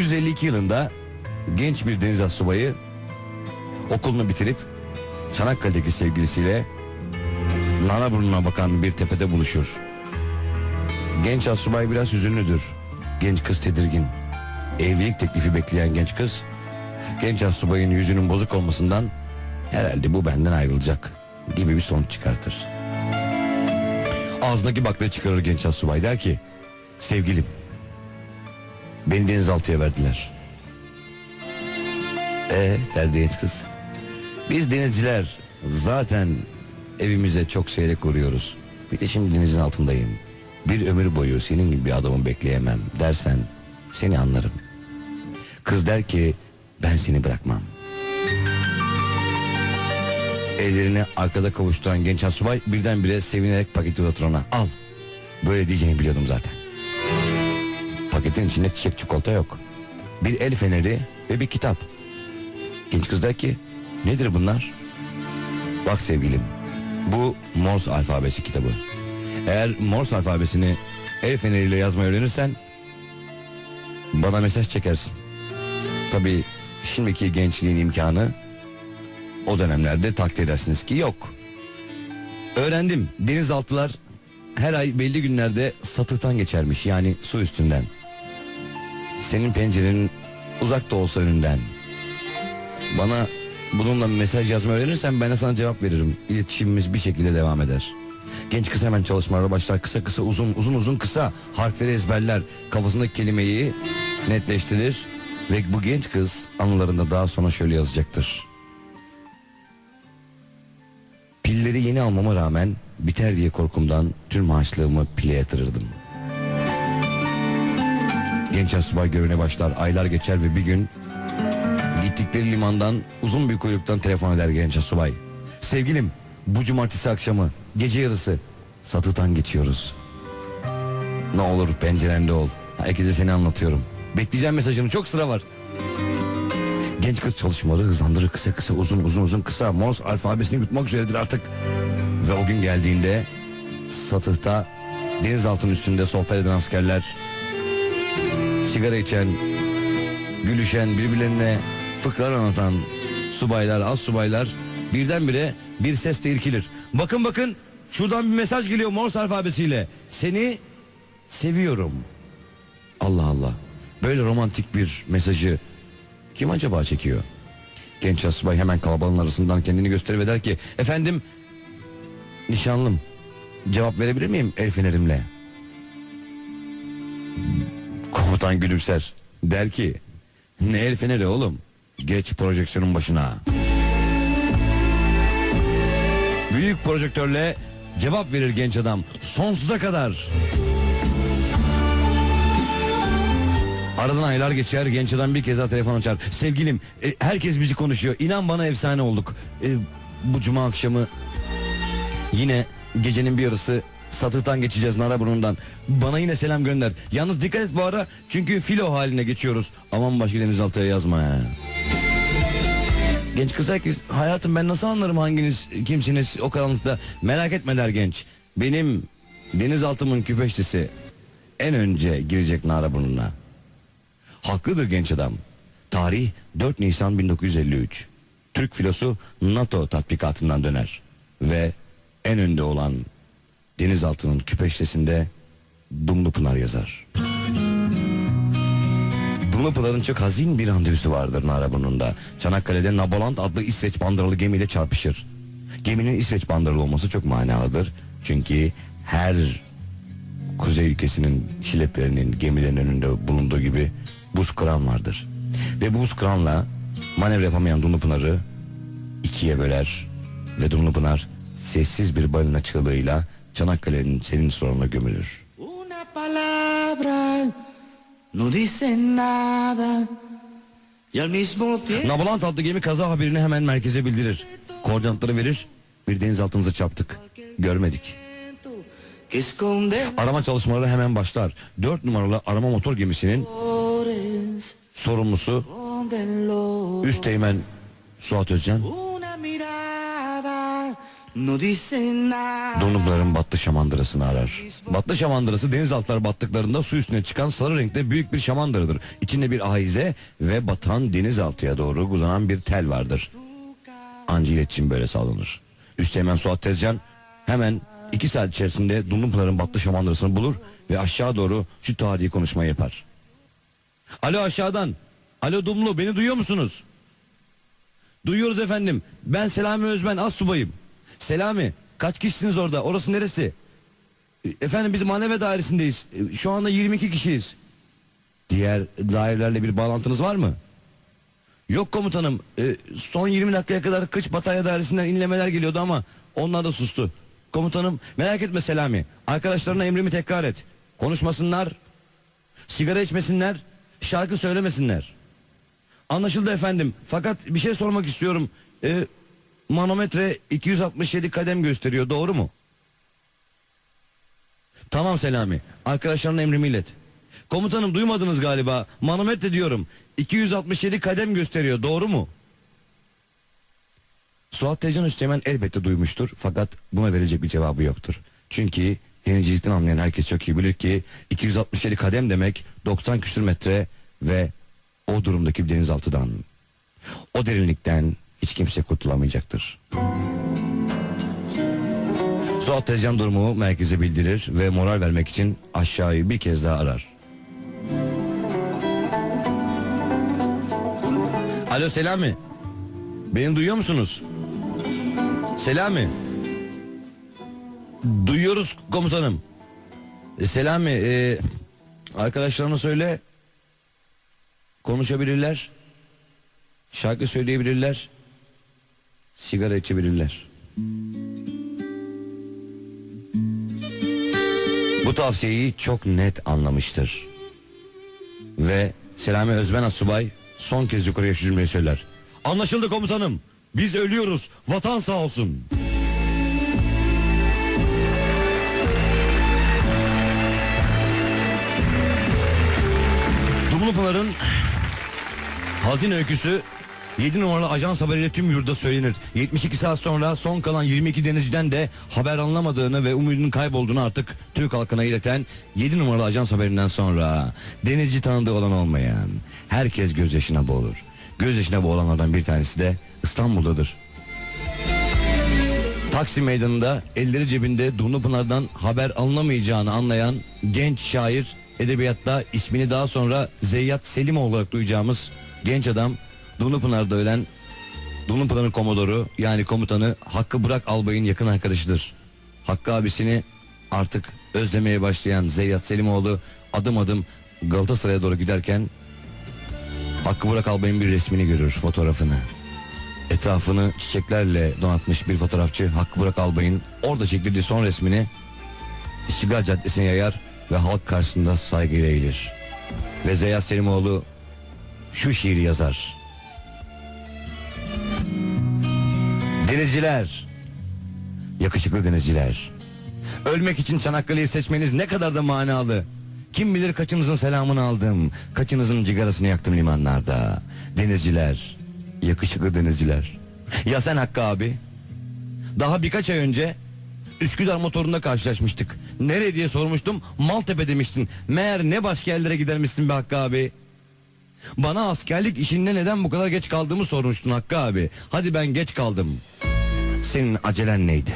1952 yılında genç bir deniz astsubayı okulunu bitirip Çanakkale'deki sevgilisiyle Naraburnu'na bakan bir tepede buluşur. Genç astsubay biraz hüzünlüdür. Genç kız tedirgin. Evlilik teklifi bekleyen genç kız genç astsubayın yüzünün bozuk olmasından herhalde bu benden ayrılacak gibi bir sonuç çıkartır. Ağzındaki baklayı çıkarır genç astsubay der ki sevgilim beni denizaltıya verdiler. E der genç kız. Biz denizciler zaten evimize çok seyrek uğruyoruz. Bir de şimdi denizin altındayım. Bir ömür boyu senin gibi bir adamı bekleyemem dersen seni anlarım. Kız der ki ben seni bırakmam. Ellerini arkada kavuşturan genç asubay birdenbire sevinerek paketi uzatır ona. Al. Böyle diyeceğini biliyordum zaten. Paketin içinde çiçek çikolata yok. Bir el feneri ve bir kitap. Genç kız der ki nedir bunlar? Bak sevgilim bu Morse alfabesi kitabı. Eğer Morse alfabesini el feneriyle yazmayı öğrenirsen bana mesaj çekersin. Tabii şimdiki gençliğin imkanı o dönemlerde takdir edersiniz ki yok. Öğrendim denizaltılar her ay belli günlerde satıhtan geçermiş yani su üstünden. Senin pencerenin uzak da olsa önünden. Bana bununla mesaj yazmayı öğrenirsen ben de sana cevap veririm. İletişimimiz bir şekilde devam eder. Genç kız hemen çalışmalara başlar. Kısa kısa uzun uzun uzun kısa harfleri ezberler. Kafasındaki kelimeyi netleştirir. Ve bu genç kız anılarında daha sonra şöyle yazacaktır. Pilleri yeni almama rağmen biter diye korkumdan tüm harçlığımı pile yatırırdım. Genç asubay görevine başlar. Aylar geçer ve bir gün Gittikleri limandan uzun bir kuyruktan telefon eder genç asubay. Sevgilim bu cumartesi akşamı gece yarısı satıtan geçiyoruz. Ne olur penceremde ol. Herkese seni anlatıyorum. Bekleyeceğim mesajını çok sıra var. Genç kız çalışmaları hızlandırır kısa kısa uzun uzun uzun kısa. Morse alfabesini yutmak üzeredir artık. Ve o gün geldiğinde satıhta denizaltının üstünde sohbet eden askerler sigara içen, gülüşen, birbirlerine fıkrar anlatan subaylar, az subaylar birdenbire bir sesle irkilir. Bakın bakın şuradan bir mesaj geliyor Morse alfabesiyle. Seni seviyorum. Allah Allah. Böyle romantik bir mesajı kim acaba çekiyor? Genç asubay hemen kalabalığın arasından kendini gösterir ve der ki efendim nişanlım cevap verebilir miyim el fenerimle? Komutan gülümser. Der ki ne el feneri oğlum? Geç projeksiyonun başına. Büyük projektörle cevap verir genç adam. Sonsuza kadar. Aradan aylar geçer genç adam bir kez daha telefon açar. Sevgilim e, herkes bizi konuşuyor. İnan bana efsane olduk. E, bu cuma akşamı yine gecenin bir yarısı satıhtan geçeceğiz Naraburnu'ndan. Bana yine selam gönder. Yalnız dikkat et bu ara çünkü filo haline geçiyoruz. Aman başka denizaltıya yazma ya. Genç kız herkes hayatım ben nasıl anlarım hanginiz kimsiniz o karanlıkta merak etme der genç. Benim denizaltımın küpeştisi en önce girecek Naraburnu'na. Haklıdır genç adam. Tarih 4 Nisan 1953. Türk filosu NATO tatbikatından döner. Ve en önde olan denizaltının küpeştesinde Dumlupınar yazar. Dumlupınar'ın çok hazin bir randevusu vardır Naraburnu'nda. Çanakkale'de Naboland adlı İsveç bandıralı gemiyle çarpışır. Geminin İsveç bandıralı olması çok manalıdır. Çünkü her kuzey ülkesinin şileplerinin gemilerin önünde bulunduğu gibi buz kıran vardır. Ve bu buz kıranla manevra yapamayan Dumlupınar'ı ikiye böler ve Dumlupınar sessiz bir balina çığlığıyla Çanakkale'nin senin sorununa gömülür. Una palabra no dice nada Nabolant adlı gemi kaza haberini hemen merkeze bildirir. Koordinatları verir. Bir denizaltınızı çarptık. Görmedik. Arama çalışmaları hemen başlar. 4 numaralı arama motor gemisinin sorumlusu Üsteğmen Suat Özcan Dumlupınar'ın Batlı Şamandırası'nı arar. Batlı Şamandırası denizaltılar battıklarında su üstüne çıkan sarı renkte büyük bir şamandırıdır. İçinde bir ahize ve batan denizaltıya doğru uzanan bir tel vardır. Anca iletişim böyle sağlanır. Üsteğmen Suat Tezcan hemen iki saat içerisinde Dumlupınar'ın Batlı Şamandırası'nı bulur ve aşağı doğru şu tarihi konuşmayı yapar. Alo aşağıdan. Alo Dumlu beni duyuyor musunuz? Duyuyoruz efendim. Ben Selami Özben az subayım. Selami kaç kişisiniz orada? Orası neresi? E, Efendim biz maneve dairesindeyiz. E, Şu anda 22 kişiyiz. Diğer dairelerle bir bağlantınız var mı? Yok komutanım. E, son 20 dakikaya kadar Kıç Batarya Dairesi'nden inlemeler geliyordu ama onlar da sustu. Komutanım merak etme Selami. Arkadaşlarına emrimi tekrar et. Konuşmasınlar. Sigara içmesinler. Şarkı söylemesinler. Anlaşıldı efendim. Fakat bir şey sormak istiyorum. Ee, manometre 267 kadem gösteriyor. Doğru mu? Tamam Selami. Arkadaşlarına emrimi ilet. Komutanım duymadınız galiba. Manometre diyorum. 267 kadem gösteriyor. Doğru mu? Suat Tecan Üsteğmen elbette duymuştur. Fakat buna verilecek bir cevabı yoktur. Çünkü denizcilikten anlayan herkes çok iyi bilir ki 267 kadem demek 90 küsür metre ve o durumdaki bir denizaltıdan. O derinlikten hiç kimse kurtulamayacaktır. Suat Tezcan durumu merkeze bildirir ve moral vermek için aşağıyı bir kez daha arar. Alo Selami. Beni duyuyor musunuz? Selami. Duyuyoruz komutanım. E, Selami e, arkadaşlarına söyle konuşabilirler. Şarkı söyleyebilirler. Sigara içebilirler. Bu tavsiyeyi çok net anlamıştır. Ve Selami Özben Asubay son kez yukarıya şu cümleyi söyler. Anlaşıldı komutanım. Biz ölüyoruz. Vatan sağ olsun. Dumlupınar'ın hazin öyküsü 7 numaralı ajans haberiyle tüm yurda söylenir. 72 saat sonra son kalan 22 denizciden de haber anlamadığını ve umudunun kaybolduğunu artık Türk halkına ileten 7 numaralı ajans haberinden sonra denizci tanıdığı olan olmayan herkes gözyaşına boğulur. Gözyaşına boğulanlardan bir tanesi de İstanbul'dadır. Taksim meydanında elleri cebinde Dumlupınar'dan haber alınamayacağını anlayan genç şair edebiyatta ismini daha sonra Zeyyat Selim olarak duyacağımız genç adam Dumlupınar'da ölen Dumlupınar'ın komodoru yani komutanı Hakkı Burak Albay'ın yakın arkadaşıdır. Hakkı abisini artık özlemeye başlayan Zeyyat Selimoğlu adım adım Galatasaray'a doğru giderken Hakkı Burak Albay'ın bir resmini görür fotoğrafını. Etrafını çiçeklerle donatmış bir fotoğrafçı Hakkı Burak Albay'ın orada çektirdiği son resmini İstiklal Caddesi'ne yayar ve halk karşısında saygıyla eğilir. Ve Zeyyat Selimoğlu şu şiiri yazar. Denizciler, yakışıklı denizciler. Ölmek için Çanakkale'yi seçmeniz ne kadar da manalı. Kim bilir kaçınızın selamını aldım. Kaçınızın cigarasını yaktım limanlarda. Denizciler, yakışıklı denizciler. Ya sen Hakkı abi? Daha birkaç ay önce Üsküdar motorunda karşılaşmıştık. Nereye diye sormuştum. Maltepe demiştin. Meğer ne başka yerlere gidermişsin be Hakkı abi. Bana askerlik işinde neden bu kadar geç kaldığımı sormuştun Hakkı abi. Hadi ben geç kaldım. Senin acelen neydi?